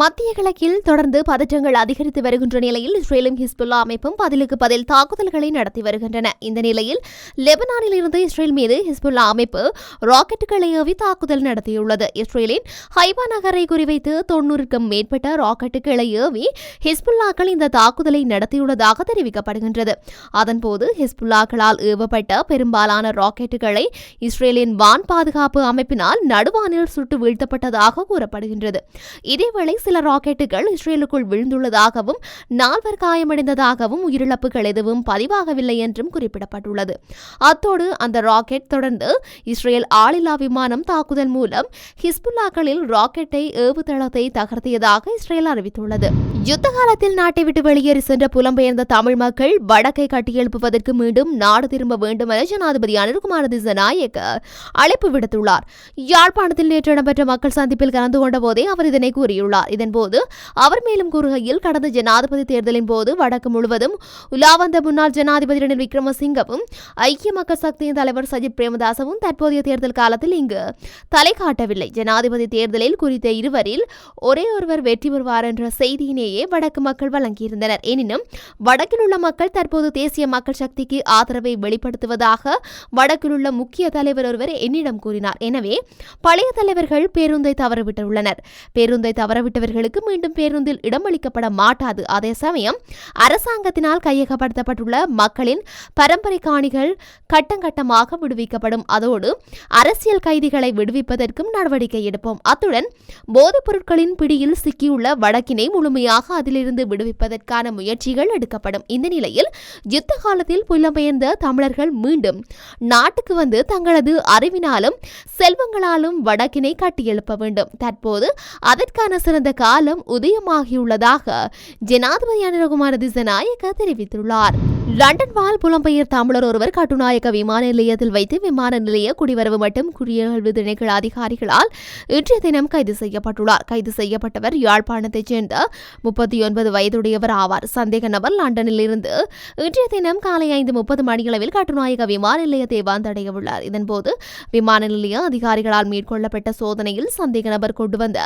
மத்திய கிழக்கில் தொடர்ந்து பதற்றங்கள் அதிகரித்து வருகின்ற நிலையில் இஸ்ரேலும் ஹிஸ்புல்லா அமைப்பும் பதிலுக்கு பதில் தாக்குதல்களை நடத்தி வருகின்றன. இந்த நிலையில் லெபனானில் இருந்து இஸ்ரேல் மீது ஹிஸ்புல்லா அமைப்பு ராக்கெட்டுகளை ஏவி தாக்குதல் நடத்தியுள்ளது. இஸ்ரேலின் ஹைபா நகரை குறிவைத்து தொன்னூறுக்கும் மேற்பட்ட ராக்கெட்டுகளை ஏவி ஹிஸ்புல்லாக்கள் இந்த தாக்குதலை நடத்தியுள்ளதாக தெரிவிக்கப்படுகின்றது. அதன்போது ஹிஸ்புல்லாக்களால் ஏவப்பட்ட பெரும்பாலான ராக்கெட்டுகளை இஸ்ரேலின் வான் பாதுகாப்பு அமைப்பினால் நடுவானில் சுட்டு வீழ்த்தப்பட்டதாக கூறப்படுகின்றது. இதேவேளை சில ராக்கெட்டுகள் இஸ்ரேலுக்குள் விழுந்துள்ளதாகவும் நால்வர் காயமடைந்ததாகவும் உயிரிழப்புகள் எதுவும் பதிவாகவில்லை என்றும் குறிப்பிடப்பட்டுள்ளது. அத்தோடு அந்த ராக்கெட் தொடர்ந்து இஸ்ரேல் ஆளில்லா விமானம் தாக்குதல் மூலம் ஹிஸ்புல்லாக்களில் ராக்கெட்டை ஏவுதளத்தை தகர்த்தியதாக இஸ்ரேல் அறிவித்துள்ளது. யுத்த காலத்தில் நாட்டை விட்டு வெளியேறி சென்ற புலம்பெயர்ந்த தமிழ் மக்கள் வடக்கை கட்டியெழுப்புவதற்கு மீண்டும் நாடு திரும்ப வேண்டும் என ஜனாதிபதி அனுர்குமார திசநாயக் அழைப்பு விடுத்துள்ளார். யாழ்ப்பாணத்தில் நேற்று இடம்பெற்ற மக்கள் சந்திப்பில் கலந்து கொண்ட போதே அவர் இதனை கூறியுள்ளார். இதன்போது அவர் மேலும் கூறுகையில் கடந்த ஜனாதிபதி தேர்தலின் போது வடக்கு முழுவதும் உலாவந்த முன்னாள் ஜனாதிபதி ரணில் விக்ரமசிங்கவும் ஐக்கிய மக்கள் சக்தியின் தலைவர் சஜித் பிரேமதாசவும் தற்போதைய தேர்தல் காலத்தில் இங்கு தலை காட்டவில்லை. ஜனாதிபதி தேர்தலில் குறித்த இருவரில் ஒரே ஒருவர் வெற்றி பெறுவார் என்ற செய்தியினேயே வடக்கு மக்கள் வழங்கியிருந்தனர். எனினும் வடக்கில் உள்ள மக்கள் தற்போது தேசிய மக்கள் சக்திக்கு ஆதரவை வெளிப்படுத்துவதாக வடக்கில் உள்ள முக்கிய தலைவர் ஒருவர் என்னிடம் கூறினார். எனவே பழைய தலைவர்கள் பேருந்தை தவறவிட்டுள்ளனர். பேருந்தை தவறவிட்டவர்களுக்கு மீண்டும் பேருந்தில் இடமளிக்கப்பட மாட்டாது. அதே சமயம் அரசாங்கத்தினால் கையகப்படுத்தப்பட்டுள்ள மக்களின் பரம்பரை காணிகள் கட்டங்கட்டமாக விடுவிக்கப்படும். அதோடு அரசியல் கைதிகளை விடுவிப்பதற்கும் நடவடிக்கை எடுப்போம். அத்துடன் போதைப் பொருட்களின் பிடியில் சிக்கியுள்ள வடக்கினை முழுமையாக அதிலிருந்து விடுவிப்பதற்கான முயற்சிகள் எடுக்கப்படும். இந்த நிலையில் யுத்த காலத்தில் புலம்பெயர்ந்த தமிழர்கள் மீண்டும் நாட்டுக்கு வந்து தங்களது அறிவினாலும் செல்வங்களாலும் வடக்கினை கட்டியெழுப்ப வேண்டும். தற்போது அதற்கான சிறந்த காலம் உதயமாகியுள்ளதாக ஜனாதிபதி அனுரகுமார திசநாயக்க தெரிவித்துள்ளார். லண்டன் வாழ் புலம்பெயர் தமிழர் ஒருவர் கட்டுநாயக்க விமான நிலையத்தில் வைத்து விமான நிலைய குடிவரவு மற்றும் குடியகழ்வு திணைக்கள அதிகாரிகளால் இன்றைய தினம் கைது செய்யப்பட்டுள்ளார். கைது செய்யப்பட்டவர் யாழ்ப்பாணத்தைச் சேர்ந்த முப்பத்தி ஒன்பது வயதுடையவர் ஆவார். சந்தேக நபர் லண்டனில் இருந்து இன்றைய தினம் காலை ஐந்து முப்பது மணியளவில் கட்டுநாயக்க விமான நிலையத்தை வந்தடைய உள்ளார் இதன்போது விமான நிலைய அதிகாரிகளால் மேற்கொள்ளப்பட்ட சோதனையில் சந்தேக நபர் கொண்டு வந்த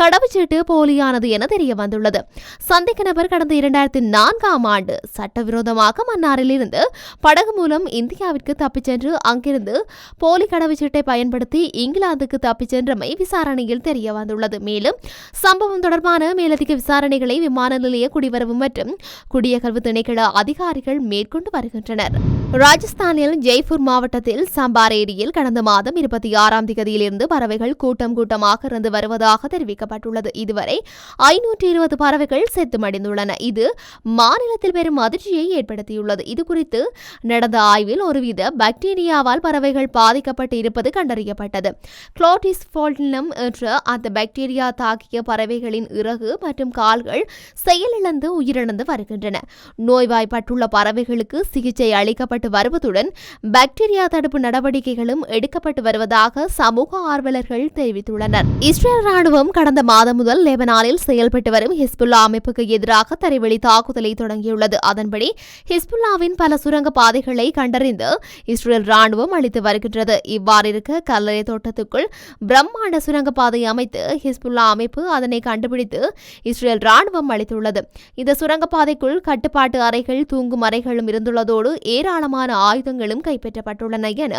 கடவுச்சீட்டு போலியானது என தெரிய வந்துள்ளது சந்தேக நபர் கடந்த இரண்டாயிரத்தி நான்காம் ஆண்டு சட்டவிரோதமாக மன்னாரில் படகு மூலம் இந்தியாவிற்கு தப்பிச் சென்று அங்கிருந்து போலி கடவுச்சீட்டை பயன்படுத்தி இங்கிலாந்துக்கு தப்பிச் சென்றமை விசாரணையில் தெரிய வந்துள்ளது. மேலும் சம்பவம் தொடர்பான மேலதிக விசாரணைகளை விமான நிலைய குடிவரவு மற்றும் குடியகல்வு திணைக்கள அதிகாரிகள் மேற்கொண்டு வருகின்றனர். ராஜஸ்தானில் ஜெய்ப்பூர் மாவட்டத்தில் சம்பார் ஏரியில் கடந்த மாதம் இருபத்தி ஆறாம் தேதியிலிருந்து பறவைகள் கூட்டம் கூட்டமாக இருந்து வருவதாக தெரிவிக்கப்பட்டுள்ளது. இதுவரை ஐநூற்றி இருபது பறவைகள் செத்துமடைந்துள்ளன. இது மாநிலத்தில் பெரும் அதிர்ச்சியை ஏற்படுத்தியுள்ளது. இது குறித்து நடந்த ஆய்வில் ஒருவித பாக்டீரியாவால் பறவைகள் பாதிக்கப்பட்டு இருப்பது கண்டறியப்பட்டது. குளோட்டிஸ் ஃபோல்டினம் என்ற அந்த பாக்டீரியா தாக்கிய பறவைகளின் இறகு மற்றும் கால்கள் செயலிழந்து உயிரிழந்து வருகின்றன. நோய்வாய்ப்பட்டுள்ள பறவைகளுக்கு சிகிச்சை அளிக்கப்பட்டு வருவதுடன் பாக்டீரியா தடுப்பு நடவடிக்கைகளும் எடுக்கப்பட்டு வருவதாக சமூக ஆர்வலர்கள் தெரிவித்துள்ளனர். இஸ்ரேல் ராணுவம் கடந்த மாதம் முதல் லெபனானில் செயல்பட்டு வரும் ஹிஸ்புல்லா அமைப்புக்கு எதிராக தரைவழி தாக்குதலை தொடங்கியுள்ளது. அதன்படி ஹிஸ்புல்லாவின் பல சுரங்க பாதைகளை கண்டறிந்து இஸ்ரேல் ராணுவம் அளித்து வருகின்றது. இவ்வாறிருக்க கல்லறை தோட்டத்துக்குள் பிரம்மாண்ட சுரங்கப்பாதை அமைத்து ஹிஸ்புல்லா அமைப்பு அதனை கண்டுபிடித்து இஸ்ரேல் ராணுவம் அளித்துள்ளது. இந்த சுரங்கப்பாதைக்குள் கட்டுப்பாட்டு அறைகள் தூங்கும் அறைகளும் இருந்துள்ளதோடு ஏராளம் ஏராளமான ஆயுதங்களும் கைப்பற்றப்பட்டுள்ளன என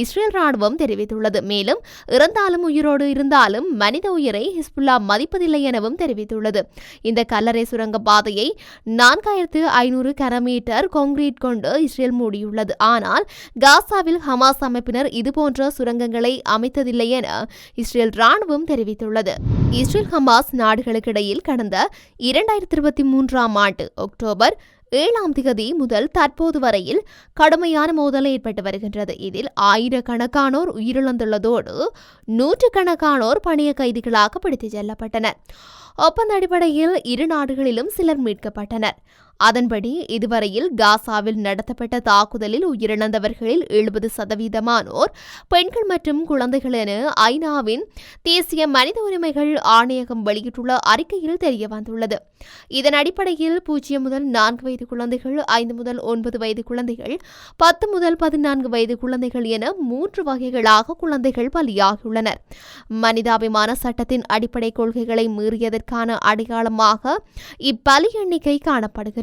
இஸ்ரேல் ராணுவம் தெரிவித்துள்ளது. மேலும் இறந்தாலும் உயிரோடு இருந்தாலும் மனித உயிரை ஹிஸ்புல்லா மதிப்பதில்லை எனவும் தெரிவித்துள்ளது. இந்த கல்லறை சுரங்க பாதையை நான்காயிரத்து ஐநூறு கனமீட்டர் கான்கிரீட் கொண்டு இஸ்ரேல் மூடியுள்ளது. ஆனால் காசாவில் ஹமாஸ் அமைப்பினர் இதுபோன்ற சுரங்கங்களை அமைத்ததில்லை என இஸ்ரேல் ராணுவம் தெரிவித்துள்ளது. இஸ்ரேல் ஹமாஸ் நாடுகளுக்கிடையில் கடந்த இரண்டாயிரத்தி இருபத்தி மூன்றாம் ஆண்டு அக்டோபர் ஏழாம் திகதி முதல் தற்போது வரையில் கடுமையான மோதல் ஏற்பட்டு வருகின்றது. இதில் ஆயிரக்கணக்கானோர் உயிரிழந்துள்ளதோடு நூற்றுக்கணக்கானோர் பணிய கைதிகளாக பிடித்துச் செல்லப்பட்டனர். ஒப்பந்த அடிப்படையில் இரு நாடுகளிலும் சிலர் மீட்கப்பட்டனர். அதன்படி இதுவரையில் காசாவில் நடத்தப்பட்ட தாக்குதலில் உயிரிழந்தவர்களில் எழுபது சதவீதமானோர் பெண்கள் மற்றும் குழந்தைகள் என ஐநாவின் தேசிய மனித உரிமைகள் ஆணையகம் வெளியிட்டுள்ள அறிக்கையில் தெரியவந்துள்ளது. இதன் அடிப்படையில் பூஜ்ஜியம் முதல் நான்கு வயது குழந்தைகள் ஐந்து முதல் ஒன்பது வயது குழந்தைகள் பத்து முதல் பதினான்கு வயது குழந்தைகள் என மூன்று வகைகளாக குழந்தைகள் பலியாகியுள்ளனர். மனிதாபிமான சட்டத்தின் அடிப்படை கொள்கைகளை மீறியதற்கான அடையாளமாக இப்பலி எண்ணிக்கை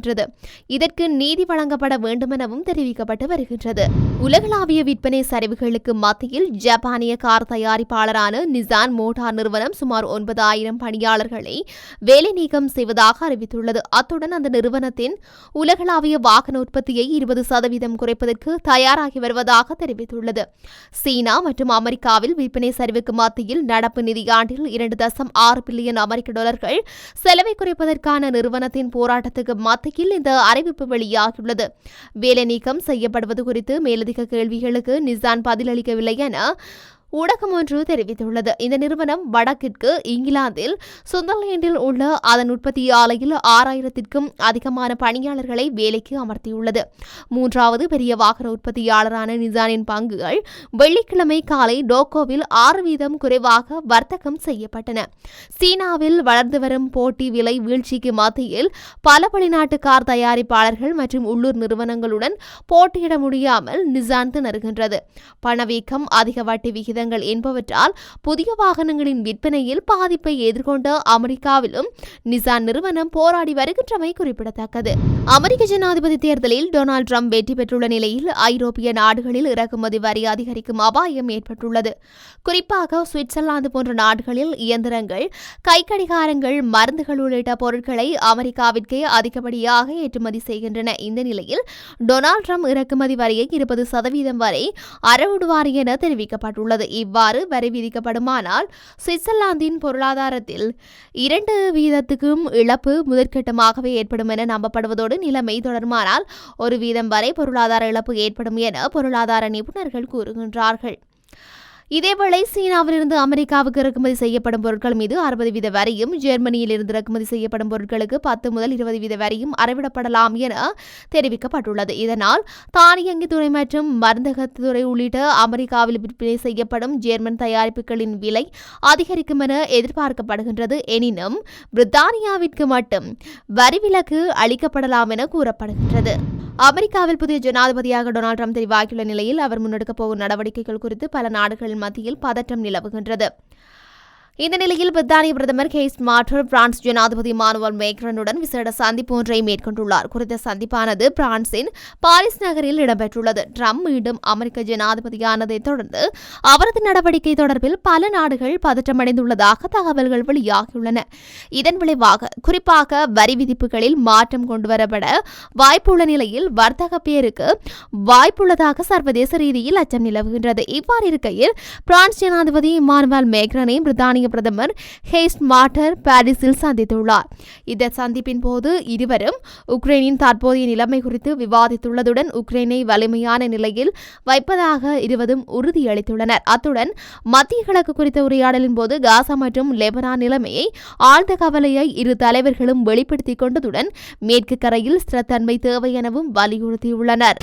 வருகின்றது இதற்கு நீதி வழங்கப்பட வேண்டுமெனவும் தெரிவிக்கப்பட்டு வருகின்றது. உலகளாவிய விற்பனை சரிவுகளுக்கு மத்தியில் ஜப்பானிய கார் தயாரிப்பாளரான நிசான் மோட்டார் நிறுவனம் சுமார் ஒன்பதாயிரம் பணியாளர்களை வேலை நீக்கம் செய்வதாக அறிவித்துள்ளது. அத்துடன் அந்த நிறுவனத்தின் உலகளாவிய வாகன உற்பத்தியை இருபது சதவீதம் குறைப்பதற்கு தயாராகி வருவதாக தெரிவித்துள்ளது. சீனா மற்றும் அமெரிக்காவில் விற்பனை சரிவுக்கு மத்தியில் நடப்பு நிதியாண்டில் இரண்டு தசம் ஆறு பில்லியன் அமெரிக்க டாலர்கள் செலவை குறைப்பதற்கான நிறுவனத்தின் போராட்டத்துக்கு மத்தியில் இந்த அறிவிப்பு வெளியாகியுள்ளது. வேலை நீக்கம் செய்யப்படுவது குறித்து மேலதிக கேள்விகளுக்கு நிசான் பதிலளிக்கவில்லை என ஊடகம் ஒன்று தெரிவித்துள்ளது. இந்த நிறுவனம் வடக்கிற்கு இங்கிலாந்தில் சுந்தர்லேண்டில் உள்ள அதன் உற்பத்தி ஆலையில் ஆறாயிரத்திற்கும் அதிகமான பணியாளர்களை வேலைக்கு அமர்த்தியுள்ளது. மூன்றாவது பெரிய வாகன உற்பத்தியாளரான நிசானின் பங்குகள் வெள்ளிக்கிழமை காலை டோக்கோவில் ஆறு வீதம் குறைவாக வர்த்தகம் செய்யப்பட்டன. சீனாவில் வளர்ந்து வரும் போட்டி விலை வீழ்ச்சிக்கு மத்தியில் பல வெளிநாட்டு கார் தயாரிப்பாளர்கள் மற்றும் உள்ளூர் நிறுவனங்களுடன் போட்டியிட முடியாமல் நிசான் திணறுகின்றது. பணவீக்கம் அதிக வட்டி விகிதங்கள் என்பவற்றால் புதிய வாகனங்களின் விற்பனையில் பாதிப்பை எதிர்கொண்ட அமெரிக்காவிலும் நிசான் நிறுவனம் போராடி வருகின்றமை குறிப்பிடத்தக்கது. அமெரிக்க ஜனாதிபதி தேர்தலில் டொனால்டு ட்ரம்ப் வெற்றி பெற்றுள்ள நிலையில் ஐரோப்பிய நாடுகளில் இறக்குமதி வரி அதிகரிக்கும் அபாயம் ஏற்பட்டுள்ளது. குறிப்பாக சுவிட்சர்லாந்து போன்ற நாடுகளில் இயந்திரங்கள் கைக்கடிகாரங்கள் மருந்துகள் உள்ளிட்ட பொருட்களை அமெரிக்காவிற்கே அதிகப்படியாக ஏற்றுமதி செய்கின்றன. இந்த நிலையில் டொனால்டு ட்ரம்ப் இறக்குமதி வரியை இருபது சதவீதம் வரை அறவிடுவார் என தெரிவிக்கப்பட்டுள்ளது. இவ்வாறு வரி விதிக்கப்படுமானால் சுவிட்சர்லாந்தின் பொருளாதாரத்தில் இரண்டு வீதத்துக்கும் இழப்பு முதற்கட்டமாகவே ஏற்படும் என நம்பப்படுவதோடு நிலைமை தொடருமானால் ஒரு வீதம் வரை பொருளாதார இழப்பு ஏற்படும் என பொருளாதார நிபுணர்கள் கூறுகின்றார்கள். இதேவேளை சீனாவிலிருந்து அமெரிக்காவுக்கு இறக்குமதி செய்யப்படும் பொருட்கள் மீது அறுபது வீத வரியும் ஜெர்மனியில் இருந்து இறக்குமதி செய்யப்படும் பொருட்களுக்கு பத்து முதல் இருபது வீத வரியும் அறவிடப்படலாம் என தெரிவிக்கப்பட்டுள்ளது. இதனால் தானியங்கி துறை மற்றும் மருந்தகத்துறை உள்ளிட்ட அமெரிக்காவில் விற்பனை செய்யப்படும் ஜெர்மன் தயாரிப்புகளின் விலை அதிகரிக்கும் என எதிர்பார்க்கப்படுகின்றது. எனினும் பிரித்தானியாவிற்கு மட்டும் வரி விலக்கு அளிக்கப்படலாம் என கூறப்படுகின்றது. அமெரிக்காவில் புதிய ஜனாதிபதியாக டொனால்டு ட்ரம்ப் தெரிவாகியுள்ள நிலையில் அவர் முன்னெடுக்கப் போகும் நடவடிக்கைகள் குறித்து பல நாடுகளின் மத்தியில் பதற்றம் நிலவுகின்றது. இந்த நிலையில் பிரித்தானிய பிரதமர் கேஸ் மாட்டர் பிரான்ஸ் ஜனாதிபதி மானுவல் மேக்ரனுடன் விசேட சந்திப்பு ஒன்றை மேற்கொண்டுள்ளார். குறித்த சந்திப்பானது பிரான்சின் பாரிஸ் நகரில் இடம்பெற்றுள்ளது. ட்ரம்ப் மீண்டும் அமெரிக்க ஜனாதிபதியானதை தொடர்ந்து அவரது நடவடிக்கை தொடர்பில் பல நாடுகள் பதற்றமடைந்துள்ளதாக தகவல்கள் வெளியாகியுள்ளன. இதன் விளைவாக குறிப்பாக வரி விதிப்புகளில் மாற்றம் கொண்டுவரப்பட வாய்ப்புள்ள நிலையில் வர்த்தக பேருக்கு வாய்ப்புள்ளதாக சர்வதேச ரீதியில் அச்சம் நிலவுகின்றது. இவ்வாறு இருக்கையில் பிரான்ஸ் ஜனாதிபதி இமானுவல் மேக்ரனை பிரித்தானிய பிரதமர் ஹேஸ்ட் மாட்டர் பாரிஸில் சந்தித்துள்ளார். இந்த சந்திப்பின் போது இருவரும் உக்ரைனின் தற்போதைய நிலைமை குறித்து விவாதித்துள்ளதுடன் உக்ரைனை வலிமையான நிலையில் வைப்பதாக இருவரும் உறுதியளித்துள்ளனர். அத்துடன் மத்திய கிழக்கு குறித்த உரையாடலின் போது காசா மற்றும் லெபனான் நிலைமையை ஆழ்ந்த கவலையை இரு தலைவர்களும் வெளிப்படுத்திக் கொண்டதுடன் மேற்கு கரையில் ஸ்திரத்தன்மை தேவை எனவும் வலியுறுத்தியுள்ளனர்.